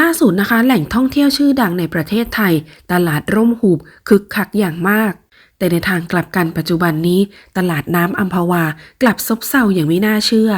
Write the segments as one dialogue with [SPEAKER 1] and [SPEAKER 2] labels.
[SPEAKER 1] ล่าสุดนะคะ แหล่งท่องเที่ยวชื่อดังในประเทศไทย ตลาดร่มหูบคึกคักอย่างมาก แต่ในทางกลับกันปัจจุบันนี้ ตลาดน้ำอัมพวากลับซบเซาอย่างไม่น่าเชื่อ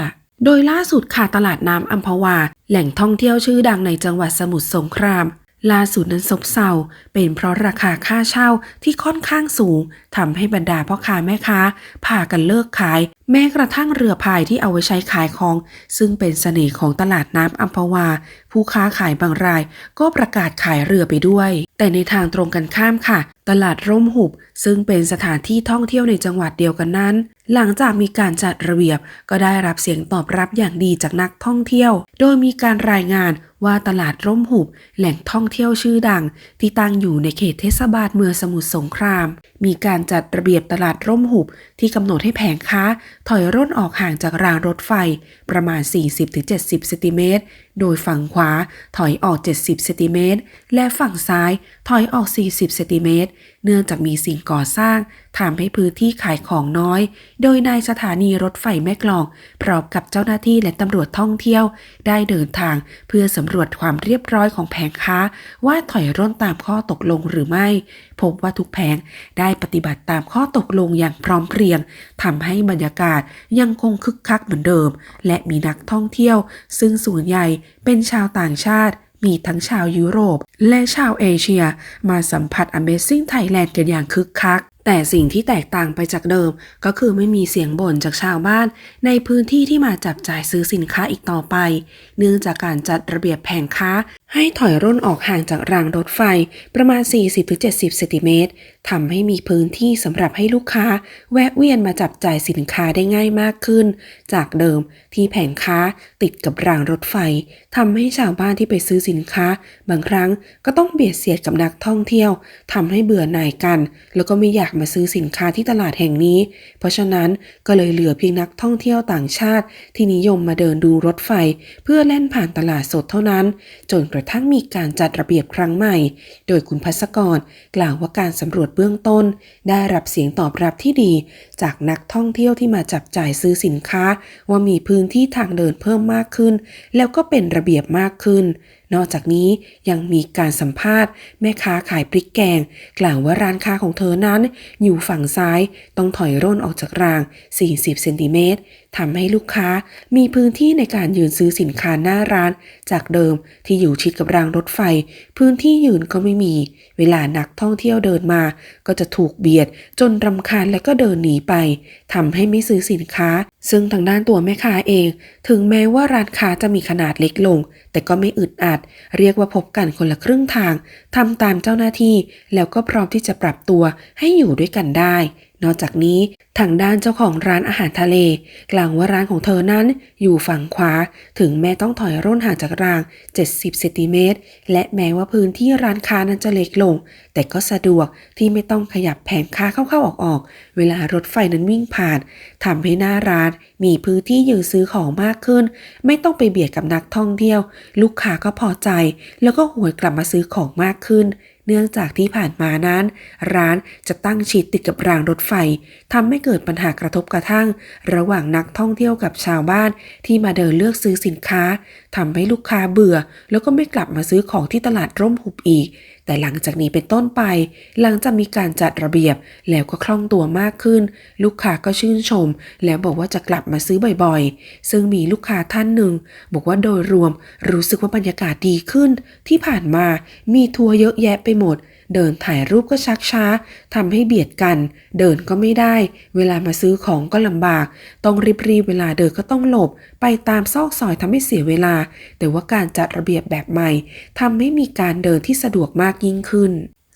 [SPEAKER 1] โดยล่าสุดค่ะตลาดน้ำอัมพวา แหล่งท่องเที่ยวชื่อดังในจังหวัดสมุทรสงคราม ล่าสุดนั้นซบเซาเป็นเพราะราคาค่าเช่าที่ค่อนข้างสูงทำให้บรรดาพ่อค้าแม่ค้าพากันเลิกขาย แม้กระทั่งเรือพายที่เอาไว้ใช้ขายของ ซึ่งเป็นเสน่ห์ของตลาดน้ำอัมพวา ผู้ค้าขายบางรายก็ประกาศขายเรือไปด้วย แต่ในทางตรงกันข้ามค่ะ ตลาดร่มหุบ ซึ่งเป็นสถานที่ท่องเที่ยวในจังหวัดเดียวกันนั้น หลังจากมีการจัดระเบียบก็ได้รับเสียงตอบรับอย่างดีจากนักท่องเที่ยว โดยมีการรายงานว่าตลาดร่มหุบ แหล่งท่องเที่ยวชื่อดัง ที่ตั้งอยู่ในเขตเทศบาลเมืองสมุทรสงคราม มีการจัดระเบียบตลาดร่มหุบ ที่กำหนดให้แผงค้า ถอยร่นออกห่างจากรางรถไฟ ประมาณ 40-70 เซนติเมตร โดยฝั่งขวาถอยออก 70 เซนติเมตร และฝั่งซ้ายถอยออก 40 เซนติเมตร เนื่องจากมีสิ่งก่อสร้างทำให้พื้นที่ขายของน้อย โดยนายสถานีรถไฟแม่กลอง พร้อมกับเจ้าหน้าที่และตำรวจท่องเที่ยว ได้เดินทางเพื่อสำรวจความเรียบร้อยของแผงค้า ว่าถอยร่นตามข้อตกลงหรือไม่ พบว่าทุกแผงได้ปฏิบัติตามข้อตกลงอย่างพร้อมเพรียงทำให้บรรยากาศยังคงคึกคักเหมือนเดิม และมีนักท่องเที่ยว ซึ่งส่วนใหญ่เป็นชาวต่างชาติมีทั้งชาวยุโรป และชาวเอเชีย มาสัมผัส Amazing Thailand กันอย่างคึกคัก แต่สิ่งที่แตกต่างไปจากเดิม ก็คือไม่มีเสียงบ่นจากชาวบ้าน ในพื้นที่ที่มาจับจ่ายซื้อสินค้าอีกต่อไป เนื่องจากการจัดระเบียบแผงค้า ให้ถอยร่นออกห่างจากรางรถไฟประมาณ 40-70 เซนติเมตรทำให้มีพื้นที่สำหรับให้ลูกค้า แวะเวียนมาจับจ่ายสินค้าได้ง่ายมากขึ้น จากเดิมที่แผงค้าติดกับรางรถไฟ ทำให้ชาวบ้านที่ไปซื้อสินค้า บางครั้งก็ต้องเบียดเสียดกับนักท่องเที่ยวทำให้เบื่อหน่ายกัน แล้วก็ไม่อยากมาซื้อสินค้าที่ตลาดแห่งนี้ เพราะฉะนั้นก็เลยเหลือเพียงนักท่องเที่ยวต่างชาติ ที่นิยมมาเดินดูรถไฟ เพื่อเล่นผ่านตลาดสดเท่านั้น จนกระทั่งมีการจัดระเบียบครั้งใหม่ โดยคุณพัศกรกล่าวว่าการสำรวจเบื้องต้น ได้รับเสียงตอบรับที่ดี จากนักท่องเที่ยวที่มาจับจ่ายซื้อสินค้า ว่ามีพื้นที่ทางเดินเพิ่มมากขึ้น แล้วก็เป็นระเบียบมากขึ้น นอกจากนี้ยังมีการสัมภาษณ์ แม่ค้าขายพริกแกง กล่าวว่าร้านค้าของเธอนั้น อยู่ฝั่งซ้ายต้องถอยร่นออกจากราง 40 เซนติเมตรทำให้ลูกค้ามีพื้นที่ในการยืนซื้อสินค้าหน้าร้าน จากเดิมที่อยู่ชิดกับรางรถไฟ พื้นที่ยืนก็ไม่มี เวลานักท่องเที่ยวเดินมา ก็จะถูกเบียดจนรำคาญและก็เดินหนีไปทำให้ไม่ซื้อสินค้า ซึ่งทางด้านตัวแม่ค้าเอง ถึงแม้ว่าร้านค้าจะมีขนาดเล็กลง แต่ก็ไม่อึดอัด เรียกว่าพบกันคนละครึ่งทางทำตามเจ้าหน้าที่ แล้วก็พร้อมที่จะปรับตัวให้อยู่ด้วยกันได้ นอกจากนี้ทางด้านเจ้าของร้านอาหารทะเล กล่าวว่าร้านของเธอนั้นอยู่ฝั่งขวา ถึงแม้ต้องถอยร่นห่างจากราง 70 เซนติเมตร และแม้ว่าพื้นที่ร้านค้านั้นจะเล็กลง แต่ก็สะดวกที่ไม่ต้องขยับแผงค้าเข้าๆออกๆ เวลารถไฟนั้นวิ่งผ่านทำให้หน้าร้านมีพื้นที่ยืนซื้อของมากขึ้น ไม่ต้องไปเบียดกับนักท่องเที่ยว ลูกค้าก็พอใจ แล้วก็หวยกลับมาซื้อของมากขึ้น เนื่องจากที่ผ่านมานั้น ร้านจะตั้งชิดติดกับรางรถไฟทำให้เกิดปัญหากระทบกระทั่ง ระหว่างนักท่องเที่ยวกับชาวบ้านที่มาเดินเลือกซื้อสินค้าทำให้ลูกค้าเบื่อ แล้วก็ไม่กลับมาซื้อของที่ตลาดร่มหุบอีก แต่หลังจากนี้เป็นต้นไป หลังจากมีการจัดระเบียบแล้วก็คล่องตัวมากขึ้น ลูกค้าก็ชื่นชม แล้วบอกว่าจะกลับมาซื้อบ่อยๆ ซึ่งมีลูกค้าท่านหนึ่ง บอกว่าโดยรวมรู้สึกว่าบรรยากาศดีขึ้น ที่ผ่านมามีทัวร์เยอะแยะไปหมด เดินถ่ายรูปก็ชักช้าทำให้เบียดกัน เดินก็ไม่ได้ เวลามาซื้อของก็ลำบาก ต้องรีบๆเวลาเดินก็ต้องหลบ ไปตามซอกซอยทำให้เสียเวลา แต่ว่าการจัดระเบียบแบบใหม่ทำให้มีการเดินที่สะดวกมากยิ่งขึ้น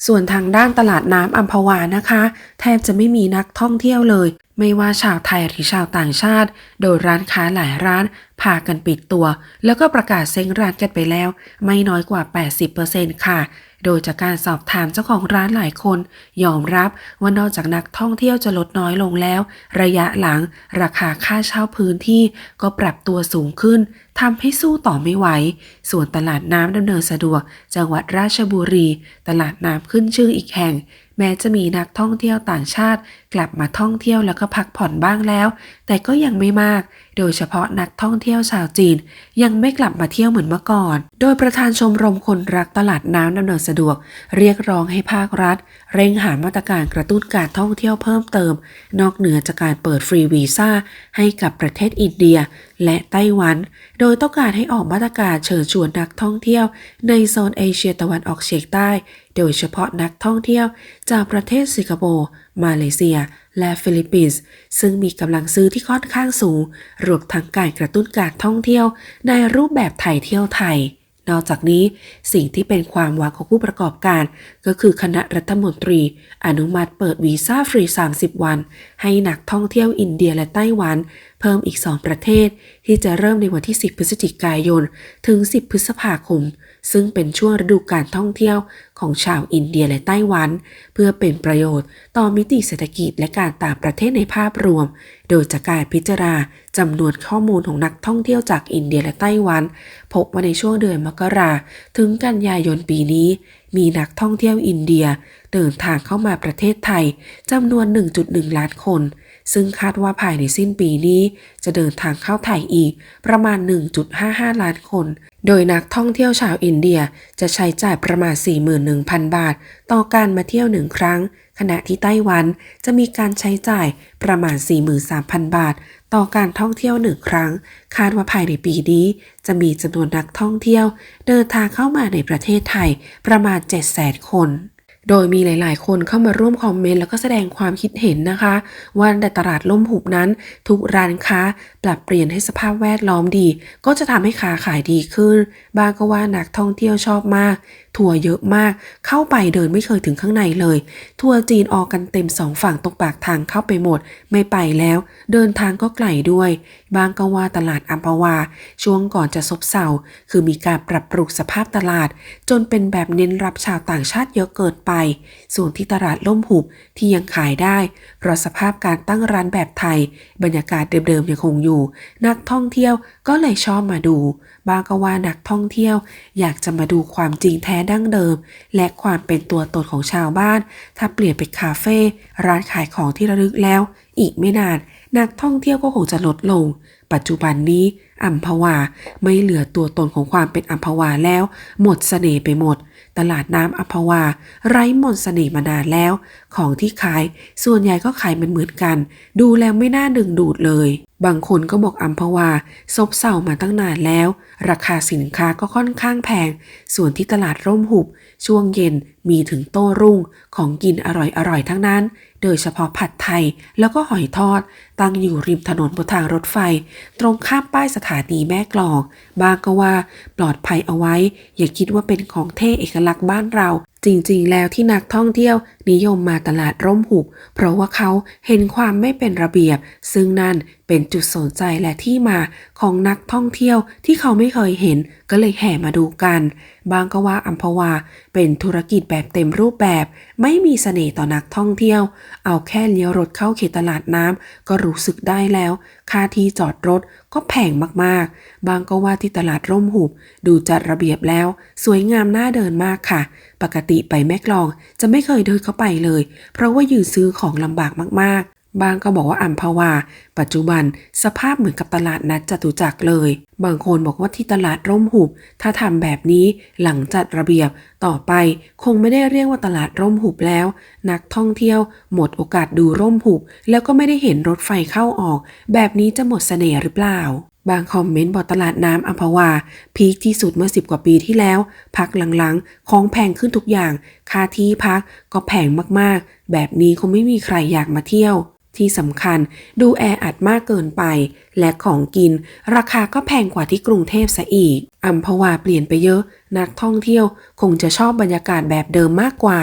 [SPEAKER 1] ส่วนทางด้านตลาดน้ำอัมพวานะคะ แทบจะไม่มีนักท่องเที่ยวเลย ไม่ว่าชาวไทยหรือชาวต่างชาติ โดยร้านค้าหลายร้านพากันปิดตัว แล้วก็ประกาศเซ็งร้านกันไปแล้ว ไม่น้อยกว่า 80%ค่ะ โดยจากการสอบถามเจ้าของร้านหลายคน ยอมรับว่านอกจากนักท่องเที่ยวจะลดน้อยลงแล้ว ระยะหลัง ราคาค่าเช่าพื้นที่ก็ปรับตัวสูงขึ้นทำให้สู้ต่อไม่ไหว ส่วนตลาดน้ำดำเนินสะดวก จังหวัดราชบุรี ตลาดน้ำขึ้นชื่ออีกแห่ง แม้จะมีนักท่องเที่ยวต่างชาติกลับมาท่องเที่ยวแล้วก็พักผ่อนบ้างแล้ว แต่ก็ยังไม่มาก โดยเฉพาะนักท่องเที่ยวชาวจีน ยังไม่กลับมาเที่ยวเหมือนเมื่อก่อน โดยประธานชมรมคนรักตลาดน้ำดำเนินสะดวก เรียกร้องให้ภาครัฐ เร่งหามาตรการกระตุ้นการท่องเที่ยวเพิ่มเติม นอกเหนือจากการเปิดฟรีวีซ่าให้กับประเทศอินเดีย และไต้หวัน โดยต้องการให้ออกมาตรการเชิญชวนนักท่องเที่ยว ในโซนเอเชียตะวันออกเฉียงใต้ โดยเฉพาะนักท่องเที่ยว จากประเทศสิงคโปร์ มาเลเซีย และฟิลิปปินส์ซึ่งมีกำลังซื้อที่ค่อนข้างสูง รวมทั้งการกระตุ้นการท่องเที่ยว ในรูปแบบไทยเที่ยวไทย นอกจากนี้สิ่งที่เป็นความหวังของผู้ประกอบการ ก็คือคณะรัฐมนตรี อนุมัติเปิดวีซ่าฟรี 30 วัน ให้นักท่องเที่ยวอินเดียและไต้หวัน เพิ่มอีก 2 ประเทศ ที่จะเริ่มในวันที่ 10 พฤศจิกายน ถึง 10 พฤษภาคม ซึ่งเป็นช่วงฤดูการท่องเที่ยวของชาวอินเดียและไต้หวัน เพื่อเป็นประโยชน์ต่อมิติเศรษฐกิจและการต่างประเทศในภาพรวม โดยจากการพิจารณาจำนวนข้อมูลของนักท่องเที่ยวจากอินเดียและไต้หวัน พบว่าในช่วงเดือนมกราถึงกันยายนปีนี้ มีนักท่องเที่ยวอินเดีย เดินทางเข้ามาประเทศไทยจำนวน 1.1 ล้านคน ซึ่งคาดว่าภายในสิ้นปีนี้ จะเดินทางเข้าไทยอีกประมาณ 1.55 ล้านคน โดยนักท่องเที่ยวชาวอินเดียจะใช้จ่ายประมาณ 41,000 บาท ต่อการมาเที่ยวหนึ่งครั้ง ขณะที่ไต้หวันจะมีการใช้จ่ายประมาณ 43,000 บาท ต่อการท่องเที่ยวหนึ่งครั้ง คาดว่าภายในปีนี้ จะมีจำนวนนักท่องเที่ยว เดินทางเข้ามาในประเทศไทยประมาณ 700,000 คน โดยมีหลาย ๆ คนเข้ามาร่วมคอมเมนต์แล้วก็แสดงความคิดเห็นนะคะ ว่าในตลาดล่มหุบนั้น ทุกร้านค้าปรับเปลี่ยนให้สภาพแวดล้อมดี ก็จะทำให้ค้าขายดีขึ้น บางก็ว่านักท่องเที่ยวชอบมาก ทัวร์เยอะมาก เข้าไปเดินไม่เคยถึงข้างในเลย ทัวร์จีนออกกันเต็มสองฝั่งตรงปากทางเข้าไปหมด ไม่ไปแล้ว เดินทางก็ไกลด้วย บางก็ว่าตลาดอัมพวา ช่วงก่อนจะซบเซาคือมีการปรับปรุงสภาพตลาด จนเป็นแบบเน้นรับชาวต่างชาติเยอะเกินไป ส่วนที่ตลาดล่มหุบที่ยังขายได้เพราะสภาพการตั้งร้านแบบไทย บรรยากาศเดิมๆยังคงอยู่ นักท่องเที่ยวก็เลยชอบมาดู บางก็ว่านักท่องเที่ยว อยากจะมาดูความจริงแท้ดั้งเดิม และความเป็นตัวตนของชาวบ้าน ถ้าเปลี่ยนเป็นคาเฟ่ร้านขายของที่ระลึกแล้ว อีกไม่นาน นักท่องเที่ยวก็คงจะลดลง ปัจจุบันนี้อัมพวาไม่เหลือตัวตนของความเป็นอัมพวาแล้ว หมดเสน่ห์ไปหมด ตลาดน้ำอัมพวา ไร้มนต์เสน่ห์มานานแล้ว ของที่ขายส่วนใหญ่ก็ขายเหมือนเหมือนกัน ดูแล้วไม่น่าดึงดูดเลย บางคนก็บอกอัมพวาซบเซามาตั้งนานแล้ว ราคาสินค้าก็ค่อนข้างแพง ส่วนที่ตลาดร่มหุบ ช่วงเย็นมีถึงโต้รุ่งของกินอร่อยๆทั้งนั้น โดยเฉพาะผัดไทยแล้วก็หอยทอด ตั้งอยู่ริมถนนบนทางรถไฟ ตรงข้ามป้ายสถานีแม่กลอง บางก็ว่าปลอดภัยเอาไว้ อย่าคิดว่าเป็นของเท่เอกลักษณ์บ้านเรา จริงๆ แล้วที่นักท่องเที่ยวนิยมมาตลาดร่มหุบ เพราะว่าเขาเห็นความไม่เป็นระเบียบ ซึ่งนั่นเป็นจุดสนใจและที่มาของนักท่องเที่ยวที่เขาไม่เคยเห็นก็เลยแห่มาดูกัน บางก็ว่าอัมพวาเป็นธุรกิจแบบเต็มรูปแบบ ไม่มีเสน่ห์ต่อนักท่องเที่ยว เอาแค่เลี้ยวรถเข้าเขตตลาดน้ำก็รู้สึกได้แล้ว ค่าที่จอดรถก็แพงมากๆ บางก็ว่าที่ตลาดร่มหุบ ดูจัดระเบียบแล้ว สวยงามน่าเดินมากค่ะ ปกติไปแม่กลองจะไม่เคยเดินเข้าไปเลย เพราะว่ายืนซื้อของลำบากมากๆ บางก็บอกว่าอัมพวา ปัจจุบันสภาพเหมือนกับตลาดนัดจตุจักรเลย บางคนบอกว่าที่ตลาดร่มหุบ ถ้าทำแบบนี้หลังจัดระเบียบต่อไปคงไม่ได้เรียกว่าตลาดร่มหุบแล้ว นักท่องเที่ยวหมดโอกาสดูร่มหุบ แล้วก็ไม่ได้เห็นรถไฟเข้าออก แบบนี้จะหมดเสน่ห์หรือเปล่าบางคอมเมนต์บอกตลาดน้ำอัมพวา พีคที่สุดเมื่อ 10 กว่าปีที่แล้ว พักหลังๆ ของแพงขึ้นทุกอย่าง ค่าที่พักก็แพงมากๆ แบบนี้คงไม่มีใครอยากมาเที่ยว ที่สำคัญดูแออัดมากเกินไป และของกิน ราคาก็แพงกว่าที่กรุงเทพซะอีกอัมพวาเปลี่ยนไปเยอะ นักท่องเที่ยวคงจะชอบบรรยากาศแบบเดิมมากกว่า